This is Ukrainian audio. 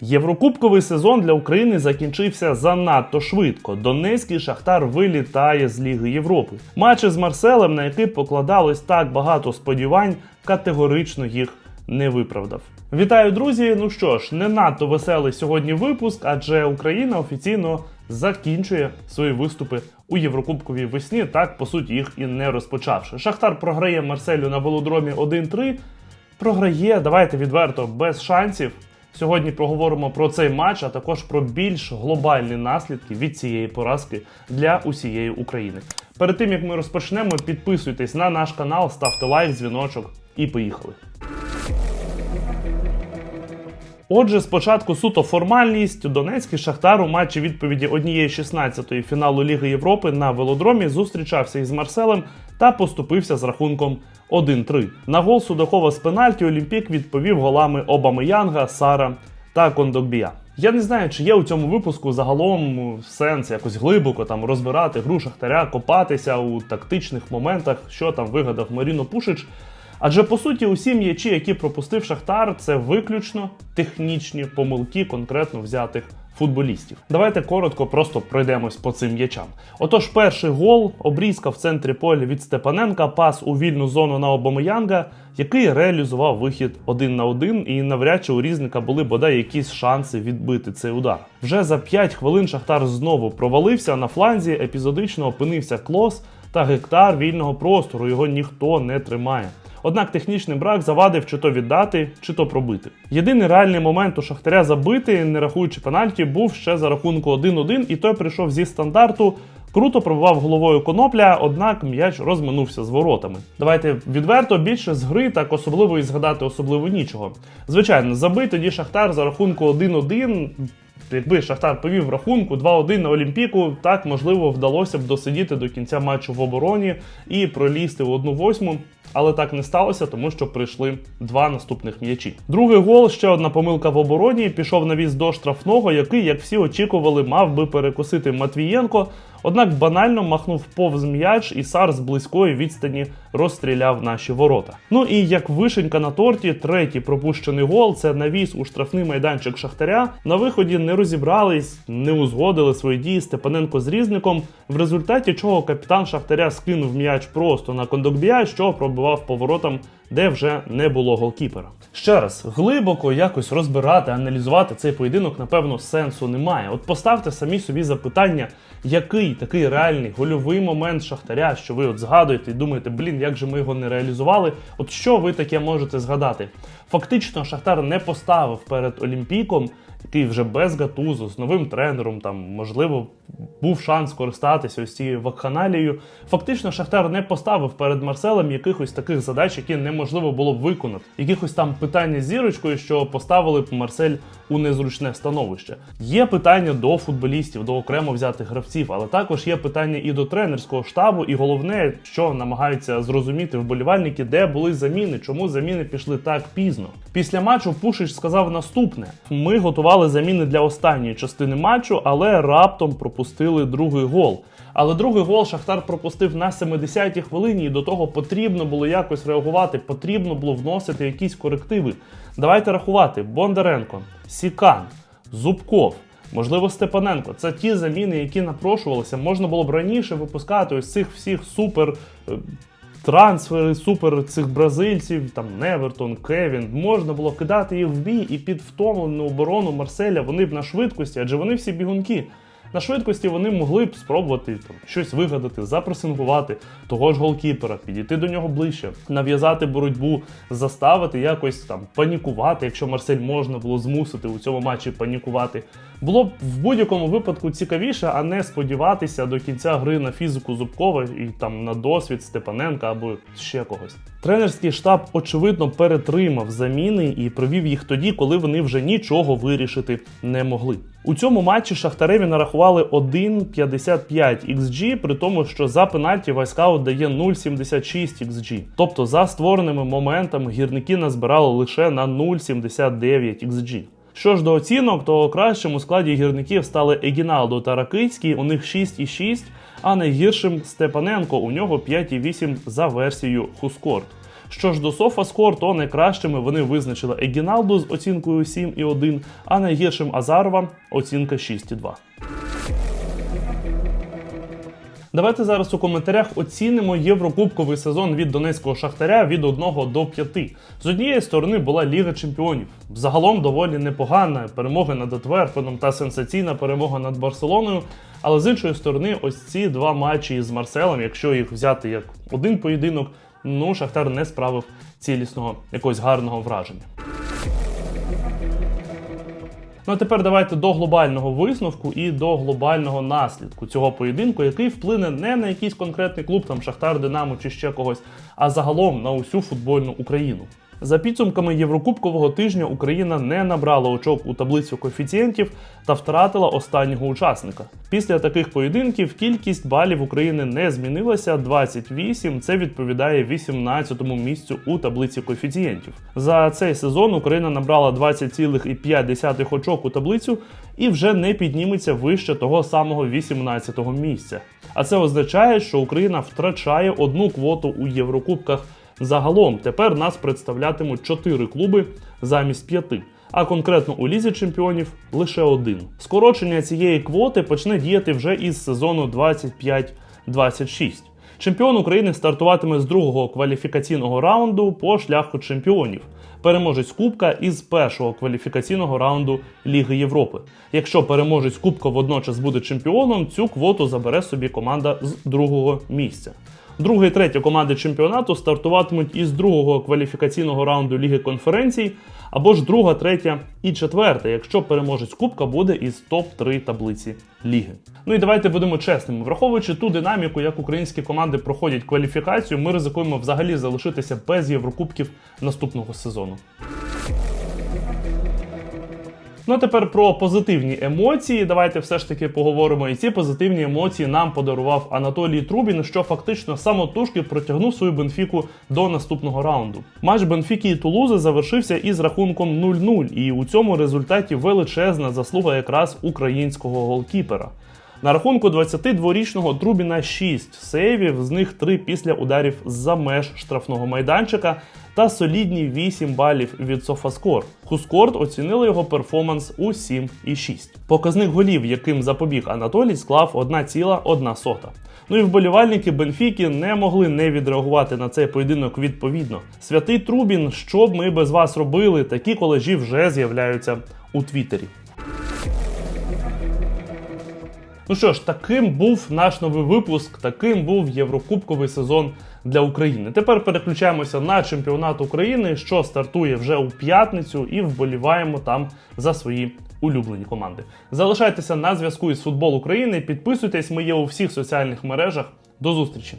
Єврокубковий сезон для України закінчився занадто швидко. Донецький шахтар вилітає з Ліги Європи. Матчі з Марселем, на який покладалось так багато сподівань, категорично їх не виправдав. Вітаю, друзі! Ну що ж, не надто веселий сьогодні випуск, адже Україна офіційно закінчує свої виступи у Єврокубковій весні, так по суті їх і не розпочавши. Шахтар програє Марселю на велодромі 1-3. Програє, давайте відверто, без шансів. Сьогодні проговоримо про цей матч, а також про більш глобальні наслідки від цієї поразки для усієї України. Перед тим як ми розпочнемо, підписуйтесь на наш канал, ставте лайк, дзвіночок і поїхали. Отже, спочатку суто формальність. Донецький Шахтар у матчі відповіді однієї 16-ї фіналу Ліги Європи на велодромі зустрічався із Марселем та поступився з рахунком 1-3. На гол Судакова з пенальті Олімпік відповів голами Обамеянга, Сара та Кондокбія. Я не знаю, чи є у цьому випуску загалом сенс якось глибоко там розбирати гру Шахтаря, копатися у тактичних моментах, що там вигадав Маріно Пушич. Адже по суті, усі м'ячі, які пропустив Шахтар, це виключно технічні помилки конкретно взятих футболістів. Давайте коротко просто пройдемось по цим м'ячам. Отож, перший гол, обрізка в центрі поля від Степаненка, пас у вільну зону на Обамеянга, який реалізував вихід один на один, і навряд чи у різника були бодай якісь шанси відбити цей удар. Вже за 5 хвилин Шахтар знову провалився на фланзі, епізодично опинився клос та гектар вільного простору. Його ніхто не тримає. Однак технічний брак завадив чи то віддати, чи то пробити. Єдиний реальний момент у Шахтаря забити, не рахуючи пенальті, був ще за рахунку 1-1, і той прийшов зі стандарту. Круто пробивав головою конопля, однак м'яч розминувся з воротами. Давайте відверто більше з гри, так особливо і згадати особливо нічого. Звичайно, забий тоді Шахтар за рахунку 1-1. Якби Шахтар повів рахунку 2-1 на Олімпіку, так можливо вдалося б досидіти до кінця матчу в обороні і пролізти в 1-8. Але так не сталося, тому що прийшли два наступних м'ячі. Другий гол, ще одна помилка в обороні. Пішов навіс до штрафного, який, як всі очікували, мав би перекусити Матвієнко. Однак банально махнув повз м'яч, і Сар з близької відстані розстріляв наші ворота. Ну і як вишенька на торті, третій пропущений гол це навіс у штрафний майданчик Шахтаря. На виході не розібрались, не узгодили свої дії Степаненко з різником, в результаті чого капітан Шахтаря скинув м'яч просто на кондокбія, що пробивав поворотом, де вже не було голкіпера. Ще раз, глибоко якось розбирати, аналізувати цей поєдинок, напевно, сенсу немає. От поставте самі собі запитання, який такий реальний гольовий момент Шахтаря, що ви от згадуєте і думаєте, блін, як же ми його не реалізували. От що ви таке можете згадати? Фактично, Шахтар не поставив перед Олімпіком, який вже без гатузу, з новим тренером, там можливо був шанс користатися ось цією вакханалією. Фактично, Шахтар не поставив перед Марселем якихось таких задач, які неможливо було б виконати. Якихось там питання з зірочкою, що поставили б Марсель у незручне становище. Є питання до футболістів, до окремо взятих гравців, але також є питання і до тренерського штабу, і головне, що намагаються зрозуміти вболівальники, де були заміни, чому заміни пішли так пізно. Після матчу Пушич сказав наступне: ми готували заміни для останньої частини матчу, але раптом пропустили другий гол. Але другий гол Шахтар пропустив на 70-й хвилині, і до того потрібно було якось реагувати, потрібно було вносити якісь корективи. Давайте рахувати: Бондаренко, Сікан, Зубков. Можливо, Степаненко. Це ті заміни, які напрошувалися. Можна було б раніше випускати ось цих всіх супер е, трансфери, супер цих бразильців, там Невертон, Кевін. Можна було кидати їх в бій і під втомлену оборону Марселя вони б на швидкості, адже вони всі бігунки. На швидкості вони могли б спробувати там, щось вигадати, запресингувати того ж голкіпера, підійти до нього ближче, нав'язати боротьбу, заставити якось там панікувати, якщо Марсель можна було змусити у цьому матчі панікувати. Було б в будь-якому випадку цікавіше, а не сподіватися до кінця гри на фізику Зубкова і там на досвід Степаненка або ще когось. Тренерський штаб очевидно перетримав заміни і провів їх тоді, коли вони вже нічого вирішити не могли. У цьому матчі Шахтареві нарахували 1,55 XG, при тому, що за пенальті Вайскаут дає 0,76 XG. Тобто за створеними моментами гірники назбирали лише на 0,79 XG. Що ж до оцінок, то кращим у складі гірників стали Егіналдо та Ракицький, у них 6,6, а найгіршим Степаненко, у нього 5,8 за версією Хускорт. Що ж до Софаскор, то найкращими вони визначили Егіналду з оцінкою 7,1, а найгіршим Азарова оцінка 6,2. Давайте зараз у коментарях оцінимо єврокубковий сезон від донецького шахтаря від 1 до 5. З однієї сторони була Ліга Чемпіонів. Загалом доволі непогана перемога над Атверпеном та сенсаційна перемога над Барселоною. Але з іншої сторони, ось ці два матчі із Марселем, якщо їх взяти як один поєдинок, ну Шахтар не справив цілісного якогось гарного враження. Ну а тепер давайте до глобального висновку і до глобального наслідку цього поєдинку, який вплине не на якийсь конкретний клуб, там Шахтар, Динамо чи ще когось, а загалом на усю футбольну Україну. За підсумками Єврокубкового тижня Україна не набрала очок у таблицю коефіцієнтів та втратила останнього учасника. Після таких поєдинків кількість балів України не змінилася 28, це відповідає 18-му місцю у таблиці коефіцієнтів. За цей сезон Україна набрала 20,5 очок у таблицю і вже не підніметься вище того самого 18-го місця. А це означає, що Україна втрачає одну квоту у Єврокубках. Загалом тепер нас представлятимуть 4 клуби замість 5, а конкретно у лізі чемпіонів лише один. Скорочення цієї квоти почне діяти вже із сезону 25-26. Чемпіон України стартуватиме з другого кваліфікаційного раунду по шляху чемпіонів. Переможець Кубка із першого кваліфікаційного раунду Ліги Європи. Якщо переможець Кубка водночас буде чемпіоном, цю квоту забере собі команда з другого місця. Друга і третя команди чемпіонату стартуватимуть із другого кваліфікаційного раунду Ліги конференцій, або ж друга, третя і четверта, якщо переможець Кубка буде із топ-3 таблиці ліги. Ну і давайте будемо чесними. Враховуючи ту динаміку, як українські команди проходять кваліфікацію, ми ризикуємо взагалі залишитися без Єврокубків наступного сезону. Ну а тепер про позитивні емоції. Давайте все ж таки поговоримо. І ці позитивні емоції нам подарував Анатолій Трубін, що фактично самотужки протягнув свою Бенфіку до наступного раунду. Матч Бенфіки і Тулузи завершився із рахунком 0-0, і у цьому результаті величезна заслуга якраз українського голкіпера. На рахунку 22-річного Трубіна 6 сейвів, з них 3 після ударів з-за меж штрафного майданчика та солідні 8 балів від Софаскор. Хускорт оцінили його перформанс у 7,6. Показник голів, яким запобіг Анатолій, склав 1,1. Ну і вболівальники Бенфіки не могли не відреагувати на цей поєдинок відповідно. Святий Трубін, що б ми без вас робили, такі колежі вже з'являються у Твіттері. Ну що ж, таким був наш новий випуск, таким був Єврокубковий сезон для України. Тепер переключаємося на чемпіонат України, що стартує вже у п'ятницю, і вболіваємо там за свої улюблені команди. Залишайтеся на зв'язку із футбол України, підписуйтесь, ми є у всіх соціальних мережах. До зустрічі!